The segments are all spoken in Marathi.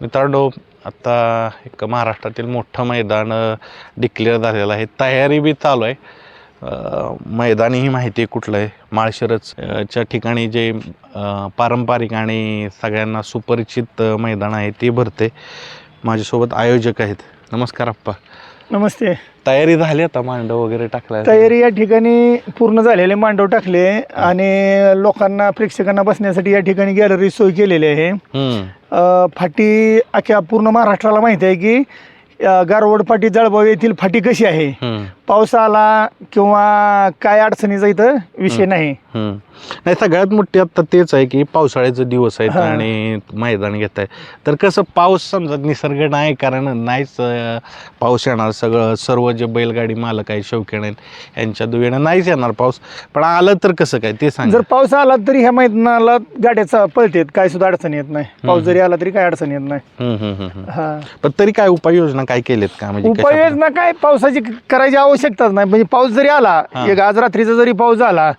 मित्रांनो आता एक महाराष्ट्रातील मोठं मैदान डिक्लेअर झालेलं आहे. तयारी बी चालू आहे. मैदानी ही माहिती आहे कुठलं आहे. माळशिरस च्या ठिकाणी जे पारंपरिक आणि सगळ्यांना सुपरिचित मैदान आहे ते भरते. माझ्यासोबत आयोजक आहेत. नमस्कार अप्पा. नमस्ते. तयारी झाली आता मांडव वगैरे टाकला तयारी या ठिकाणी पूर्ण झालेले मांडव टाकले आणि लोकांना प्रेक्षकांना बसण्यासाठी या ठिकाणी गॅलरी सोय केलेली आहे. अ, फाटी अख्ख्या पूर्ण महाराष्ट्राला माहिती आहे की अ, गारवड फाटी जळगाव येथील फाटी कशी आहे? पाऊस आला किंवा काय अडचणीचा इथं विषय नाही. हम्म. नाही सगळ्यात मोठी आता तेच आहे की पावसाळ्याचे दिवस आहेत हा. आणि मैदान घेत आहे तर कसं पाऊस समजा निसर्ग नाही कारण नाहीच अं, पाऊस येणार सगळं सर्व जे बैलगाडी मालक आहे शौकीन आहेत यांच्या दुवेनं नाहीच येणार पाऊस. पण आलं तर कसं काय? ते सांग. जर पाऊस आला तरी ह्या मैदानाला गाड्याचा पळतेत काय सुद्धा अडचण येत नाही. पाऊस जरी आला तरी काय अडचण येत नाही. हा. पण तरी काय उपाययोजना काय केलेत का? म्हणजे कशा- उपाययोजना काय? पावसाची करायची आवश्यकताच नाही म्हणजे पाऊस जरी आला. एक आज रात्रीचा जरी पाऊस झाला.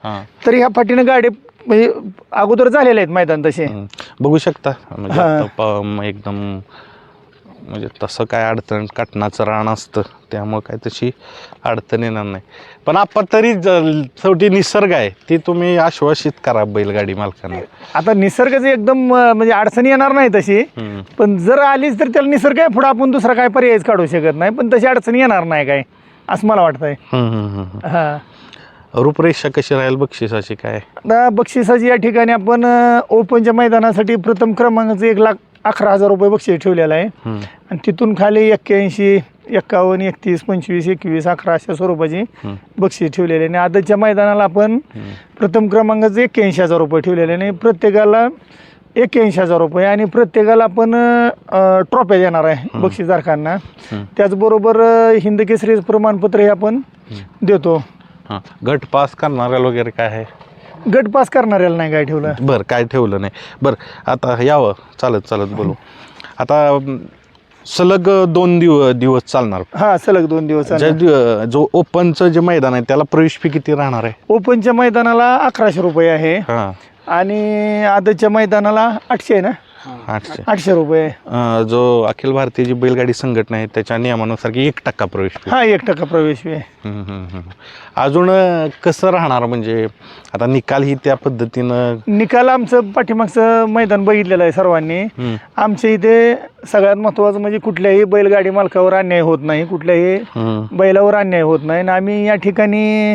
तरी ह्या फाटीनं गाडी म्हणजे अगोदर झालेले आहेत मैदान तसे. बघू शकता म्हणजे. आता प- म- एकदम म्हणजे तसं काय अडचण काटणाचं रान असतं त्यामुळं काय तशी अडचण येणार नाही पण आपण तरी ज- शेवटी निसर्ग आहे ती तुम्ही आश्वासित करा बैलगाडी मालकांना आता निसर्गाचं एकदम अं, म्हणजे अडचण येणार नाही तशी हम्म. पण जर आलीच तर त्याला निसर्ग आहे पुढे आपण दुसरा काय पर्यायच काढू शकत नाही पण तशी अडचण येणार नाही काय असं मला वाटतंय हम्म, हम्म, हम्म. हा रूपरेषा कशी राहील बक्षिसाची काय आता बक्षिसाची या ठिकाणी आपण अं, ओपनच्या मैदानासाठी प्रथम क्रमांकाचं एक लाख अकरा हजार रुपये बक्षीस ठेवलेलं आहे हम्म. आणि तिथून खाली एक्क्याऐंशी एक्कावन्न एकतीस पंचवीस एकवीस अकरा अशा स्वरूपाची हम्म. बक्षीस ठेवलेले आहे आणि आदतच्या मैदानाला आपण हम्म. प्रथम क्रमांकाचं एक्क्याऐंशी हजार रुपये ठेवलेले आहे आणि प्रत्येकाला एक्क्याऐंशी हजार रुपये आणि प्रत्येकाला आपण अं, ट्रॉफ्या देणार आहे बक्षीसधारकांना. त्याचबरोबर अं, हिंद केसरी प्रमाणपत्र हे आपण देतो. हां. गट पास करणाऱ्याला वगैरे काय आहे? गट पास करणाऱ्याला नाही काय ठेवलं. बरं काय ठेवलं नाही. बरं आता यावं. चालत चालत बोलू. आता अं, सलग दोन दिव दिवस चालणार. हा सलग दोन दिवस ज्या दि- जो ओपनचं जे मैदान आहे त्याला प्रवेश फी किती राहणार आहे? ओपनच्या मैदानाला अकराशे रुपये आहे. हां. आणि आदतच्या मैदानाला आठशे आहे ना? आठशे. आठशे रुपये. अं, जो अखिल भारतीय जी बैलगाडी संघटना आहे त्याच्या नियमानुसार की एक टक्का प्रवेश हा एक टक्का प्रवेश आहे. हम्म, हम्म, हम्म. अजून अं, कसं राहणार म्हणजे आता निकाल ही त्या पद्धतीनं निकाल आमचं पाठीमागचं मैदान बघितलेलं आहे सर्वांनी. हम्म, आमच्या इथे सगळ्यात महत्त्वाचं म्हणजे कुठल्याही बैलगाडी मालकावर अन्याय होत नाही कुठल्याही हम्म, बैलावर अन्याय होत नाही. आणि आम्ही या ठिकाणी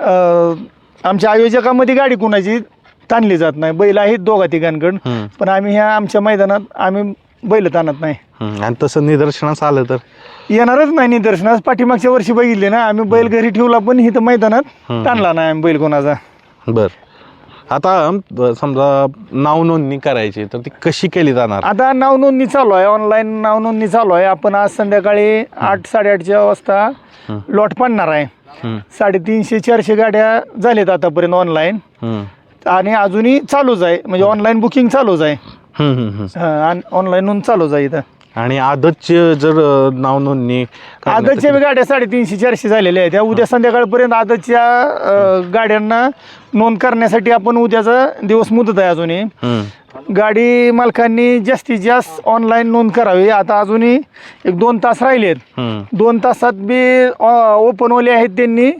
अं, आमच्या आयोजकामध्ये गाडी कुणाची? ताणली जात नाही. बैल आहेत दोघा तिघांकडं हम्म, पण आम्ही ह्या आमच्या मैदानात आम्ही बैल ताणत नाही. हम्म. आणि तसं निदर्शनास आलं तर? येणारच नाही निदर्शनास. पाठीमागच्या वर्षी बघितले ना आम्ही बैल घरी ठेवला पण इथं मैदानात हम्म. ताणला नाही आम्ही बैल कोणाचा. बर. आता अं, समजा नाव नोंदणी करायची तर ती कशी केली जाणार? आता नाव नोंदणी चालू आहे. ऑनलाईन नाव नोंदणी चालू आहे. आपण आज संध्याकाळी आठ साडेआठच्या वाजता हम्म. लॉट पाडणार आहे. हम्म, साडेतीनशे चारशे गाड्या झाल्यात आतापर्यंत ऑनलाईन हम्म, आणि अजूनही चालूच आहे. म्हणजे ऑनलाईन बुकिंग चालूच आहे. हम्म, हम्म, हम्म. ऑनलाईन नोंद चालूच आहे इथं. आणि आदतचे जर अं, नाव नोंदणी करण्यात- आदतच्या बी गाड्या साडेतीनशे चारशे झालेल्या आहेत. त्या उद्या संध्याकाळपर्यंत आदतच्या अं, गाड्यांना नोंद करण्यासाठी आपण उद्याचा दिवस मुदत आहे अजूनही. गाडी मालकांनी जास्तीत जास्त ऑनलाईन नोंद करावी. आता अजूनही एक दोन तास राहिलेत. दोन तासात बी ओपनवाले आहेत त्यांनी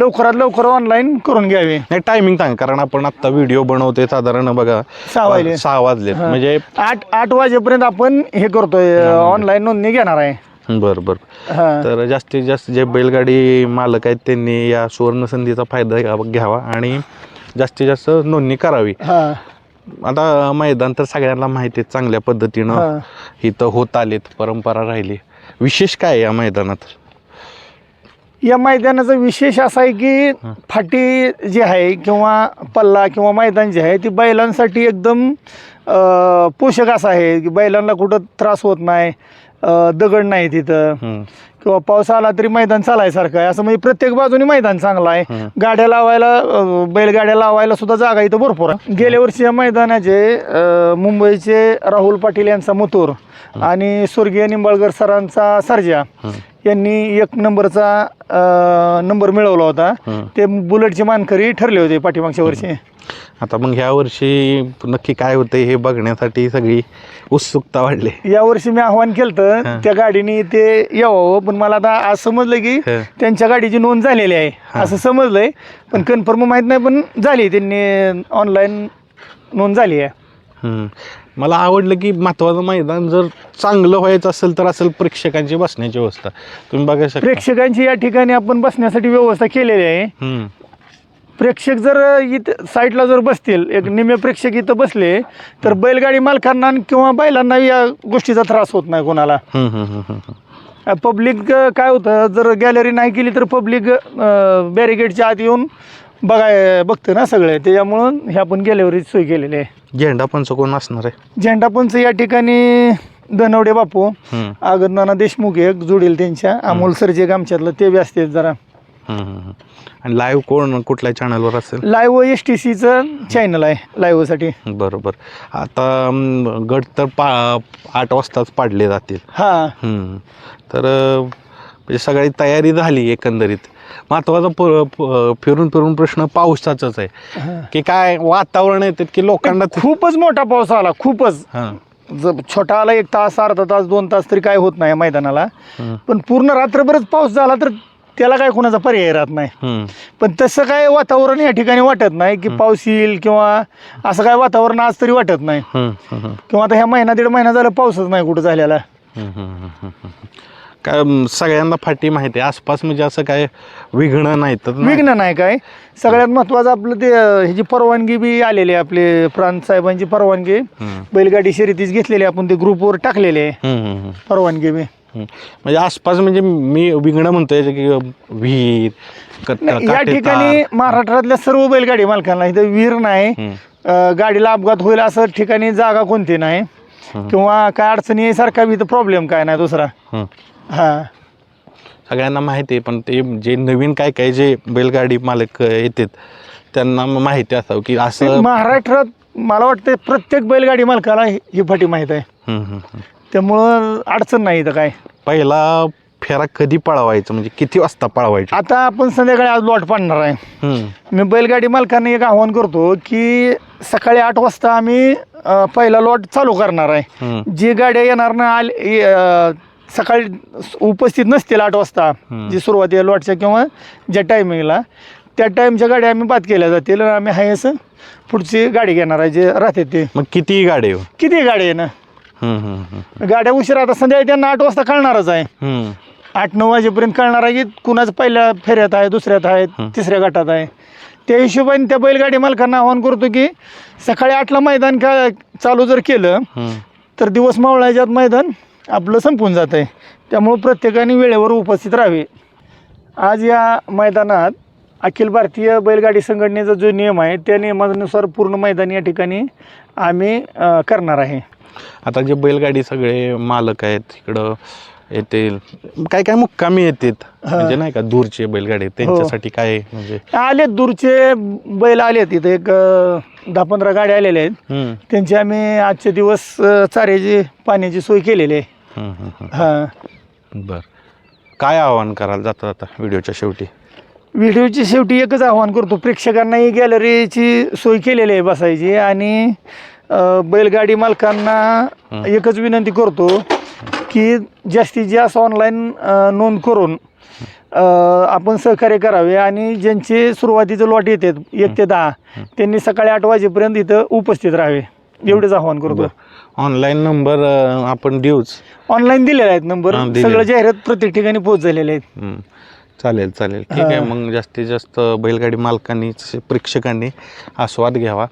लवकरात लवकर ऑनलाईन करून घ्यावे. नाही टायमिंग सांग कारण आपण आता व्हिडिओ बनवते साधारण बघा सहा वाजले. सहा वाजलेत. म्हणजे आठ आठ वाजेपर्यंत आपण हे करतोय ऑनलाईन नोंदणी घेणार आहे. बर बर. हा. तर जास्तीत जास्त जे बैलगाडी मालक आहेत त्यांनी या सुवर्ण संधीचा फायदा घ्यावा- घ्यावा आणि जास्तीत जास्त नोंदणी करावी. हा. आता मैदान तर सगळ्यांना माहिती आहे चांगल्या पद्धतीनं हा. इथं होत आलेत परंपरा राहिली. विशेष काय आहे या मैदानात? या मैदानाचा विशेष असा आहे की फाटी जी आहे किंवा पल्ला किंवा मैदान जे आहे ती बैलांसाठी एकदम अं, पोषक असं आहे की बैलांना कुठं त्रास होत नाही. अं, दगड नाही तिथं. हम्म, किंवा पाऊस आला तरी मैदान चालायसारखं आहे. असं म्हणजे प्रत्येक बाजूने मैदान चांगलं आहे. गाड्या लावायला अं, बैलगाड्या लावायला सुद्धा जागा इथं भरपूर आहे. गेल्या वर्षी या मैदानाचे अं, मुंबईचे राहुल पाटील यांचा मथुर आणि स्वर्गीय निंबाळकर सरांचा सर्जा यांनी एक नंबरचा अं, नंबर मिळवला होता. ते बुलेटचे मानकरी ठरले होते पाठीमागच्या वर्षी. आता मग ह्या वर्षी नक्की काय होतंय हे बघण्यासाठी सगळी उत्सुकता वाढली यावर्षी मी आव्हान केलं. त्या गाडीने ते यावं पण मला आता आज समजलं की. त्यांच्या गाडीची नोंद झालेली आहे. असं समजलंय पण कन्फर्म माहीत नाही पण झाली त्यांनी ऑनलाईन नोंद झाली आहे. मला आवडलं की महत्वाचं मैदान जर चांगलं व्हायचं असेल तर असेल प्रेक्षकांची बसण्याची व्यवस्था तुम्ही बघा शकता प्रेक्षकांची या ठिकाणी आपण बसण्यासाठी व्यवस्था केलेली आहे. प्रेक्षक जर इथं साईडला जर बसतील एक निम्मे प्रेक्षक इथं बसले तर बैलगाडी मालकांना किंवा बैलांना या गोष्टीचा त्रास होत नाही कोणाला. हम्म, हम्म, हम्म, हम्म. पब्लिक काय होतं जर गॅलरी नाही केली तर पब्लिक बॅरिगेडच्या आत येऊन बघाय बघतं ना सगळे. त्याच्यामुळं हे आपण गॅलरीची सोय केलेली आहे. झेंडा पंच कोण असणार आहे. झेंडा पंच या ठिकाणी धनवडे बापू हम्म, आगरनाना देशमुख एक जोडील त्यांच्या अमोल सरजे आमच्यातलं ते बी असते जरा. आणि लाईव्ह कोण कुठल्या चॅनलवर असेल? लाईव्ह एस टी सीचं चॅनल आहे लाईव्हसाठी बरोबर. आता गट तर पा आठ वाजताच पाडले जातील. हां. तर म्हणजे सगळी तयारी झाली एकंदरीत. महत्त्वाचा फिरून फिरून प्रश्न पावसाचाच आहे. की काय वातावरण येतात की लोकांना खूपच मोठा पाऊस आला खूपच. छोटा आला एक तास अर्धा तास दोन तास तरी काय होत नाही मैदानाला. पण पूर्ण रात्रभरच पाऊस झाला तर त्याला काय कोणाचा पर्याय राहत नाही. हम्म, पण तसं काय वातावरण या ठिकाणी वाटत नाही की पाऊस येईल किंवा असं काय वातावरण आज तरी वाटत नाही. हम्म, हम्म, किंवा आता ह्या महिना दीड महिना झाला पाऊसच नाही कुठं झालेला. हम्म, हम्म, हम्म, हम्म. काय सगळ्यांना फाटी माहिती आहे. आसपास म्हणजे असं काय विघ्न नाही तर. विघ्न नाही काय. सगळ्यात महत्वाचं आपलं ते अं, ह्याची परवानगी बी आलेली आहे आपले प्रांत साहेबांची परवानगी. हम्म, बैलगाडी शर्यतीच घेतलेली आहे आपण ते ग्रुपवर टाकलेले आहे. हम्म, हम्म, हम्म. परवानगी बी. म्हणजे आसपास म्हणजे मी विघ्न म्हणतोय की विहीर नाही, या काटेतार. ठिकाणी महाराष्ट्रातल्या सर्व बैलगाडी मालकांना इथं विहीर नाही. अं, गाडीला अपघात होईल असं ठिकाणी जागा कोणती नाही. किंवा काय अडचणी यासारखा बी इथं प्रॉब्लेम काय नाही दुसरा. हां. सगळ्यांना माहिती आहे पण ते जे नवीन काय काय जे बैलगाडी मालक येतात त्यांना माहिती असावं की असं महाराष्ट्रात मला वाटतं प्रत्येक बैलगाडी मालकाला ही ही फाटी माहीत आहे. त्यामुळं अडचण नाही इथं काय. पहिला फेरा कधी पळवायचं? म्हणजे किती वाजता पळवायचं? आता आपण संध्याकाळी आज लॉट पाडणार आहे. हम्म, मी बैलगाडी मालकांना एक आव्हान करतो की सकाळी आठ वाजता आम्ही अं, पहिला लॉट चालू करणार आहे. हम्म, जी गाड्या येणार ना आले अं, सकाळी उपस्थित नसतील आठ वाजता. जी सुरुवातीला लॉटच्या किंवा ज्या टायमिंगला त्या टाईमच्या गाड्या आम्ही बाद केल्या जातील आणि आम्ही हाय असं पुढची गाडी घेणार आहे जे राहते ते. मग किती गाडी किती गाडी आहे ना गाड्या उशिरा आता संध्याकाळी त्यांना आठ वाजता कळणारच आहे. आठ नऊ वाजेपर्यंत कळणार आहे की कुणाचं पहिल्या फेऱ्यात आहे दुसऱ्यात आहे. तिसऱ्या गटात आहे. त्या हिशोबाने त्या बैलगाडी मालकांना आवाहन करतो की सकाळी आठला मैदान का चालू जर केलं. तर दिवस मावळायच्यात मैदान आपलं संपून जात आहे त्यामुळं प्रत्येकाने वेळेवर उपस्थित राहावे. आज या मैदानात अखिल भारतीय बैलगाडी संघटनेचा जो नियम आहे त्या नियमानुसार पूर्ण मैदान या ठिकाणी आम्ही करणार आहे. आता जे बैलगाडी सगळे मालक आहेत इकडं येतील. काय काय मुक्कामी येतात म्हणजे नाही का दूरचे बैलगाडी त्यांच्यासाठी काय म्हणजे? आलेत दूरचे बैल आलेत इथं एक दहा पंधरा गाड्या आलेल्या आहेत. त्यांची आम्ही आजचे दिवस चाऱ्याची पाण्याची सोय केलेली आहे. हां. बर. काय आवाहन करायला जातं आता व्हिडिओच्या शेवटी? व्हिडिओची शेवटी एकच आव्हान करतो. प्रेक्षकांनाही गॅलरीची सोय केलेली आहे बसायची. आणि अं, बैलगाडी मालकांना. एकच विनंती करतो की जास्तीत जास्त ऑनलाईन नोंद करून अं, आपण सहकार्य करावे आणि ज्यांचे सुरुवातीचे लॉट येतात एक ते दहा त्यांनी सकाळी आठ वाजेपर्यंत इथं उपस्थित राहावे. एवढेच आव्हान करतो. ऑनलाईन नंबर आपण देऊच. ऑनलाईन दिलेले आहेत नंबर हां, दिलेले. सगळं जाहिरात प्रत्येक ठिकाणी पोहोच झालेले आहेत. हम्म. चालेल चालेल. ठीक आहे. मग जास्तीत जास्त बैलगाडी मालकांनी प्रेक्षकांनी आस्वाद घ्यावा.